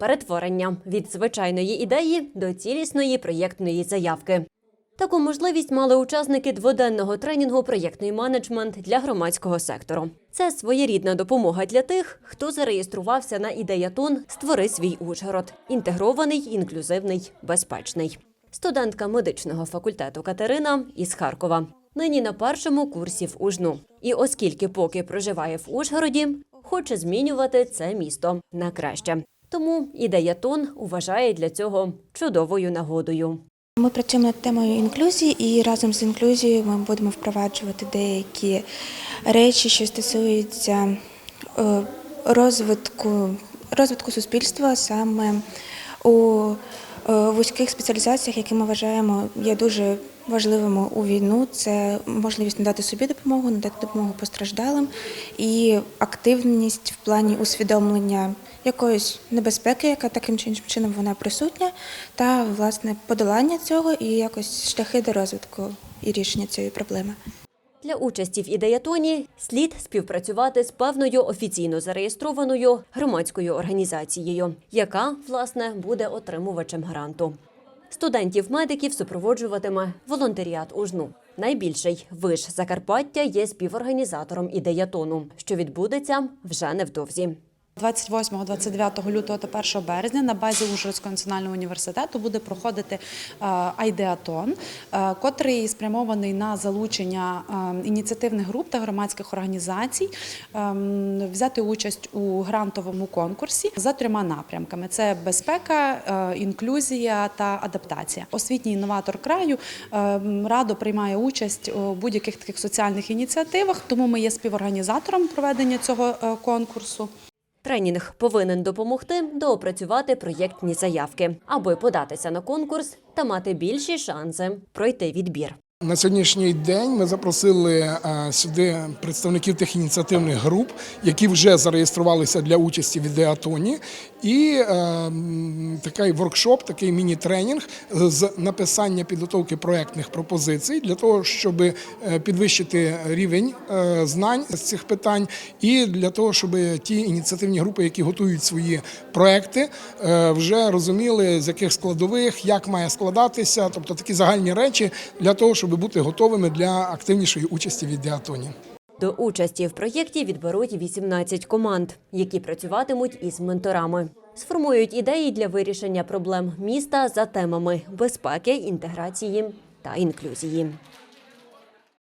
перетворення від звичайної ідеї до цілісної проєктної заявки. Таку можливість мали учасники дводенного тренінгу проєктний менеджмент для громадського сектору. Це своєрідна допомога для тих, хто зареєструвався на ідеятон Створи свій Ужгород. Інтегрований, інклюзивний, безпечний. Студентка медичного факультету Катерина із Харкова. Нині на першому курсі в Ужну. І оскільки поки проживає в Ужгороді, хоче змінювати це місто на краще. Тому ідеятон вважає для цього чудовою нагодою. Ми працюємо над темою інклюзії, і разом з інклюзією ми будемо впроваджувати деякі речі, що стосуються е, розвитку, розвитку суспільства саме у вузьких спеціалізаціях, які ми вважаємо є дуже важливими у війну. Це можливість надати собі допомогу, надати допомогу постраждалим і активність в плані усвідомлення якоїсь небезпеки, яка таким чи чином вона присутня, та власне подолання цього і якось шляхи до розвитку і рішення цієї проблеми. Для участі в ідеятоні слід співпрацювати з певною офіційно зареєстрованою громадською організацією, яка власне буде отримувачем гранту. Студентів-медиків супроводжуватиме волонтеріат УЖНУ. Найбільший виш Закарпаття є співорганізатором ідеятону, що відбудеться вже невдовзі. 28-29 лютого та 1 березня на базі Ужгородського національного університету буде проходити е, айдеатон, е, котрий спрямований на залучення е, ініціативних груп та громадських організацій, взяти участь у грантовому конкурсі за трьома напрямками: це безпека, інклюзія та адаптація. Освітній інноватор краю радо приймає участь у будь-яких таких соціальних ініціативах, тому ми є співорганізатором проведення цього конкурсу. Тренінг повинен допомогти доопрацювати проєктні заявки, аби податися на конкурс та мати більші шанси пройти відбір. На сьогоднішній день ми запросили е, сюди представників тих ініціативних груп, які вже зареєструвалися для участі в ідеатоні. І е, такий воркшоп, такий міні-тренінг з написання підготовки проектних пропозицій для того, щоб е, підвищити рівень знань з цих питань, і для того, щоб ті ініціативні групи, які готують свої проекти, вже розуміли, з яких складових, як має складатися, тобто такі загальні речі для того, щоб бути готовими для активнішої участі від діатоні. До участі в проєкті відберуть 18 команд, які працюватимуть із менторами. Сформують ідеї для вирішення проблем міста за темами безпеки, інтеграції та інклюзії.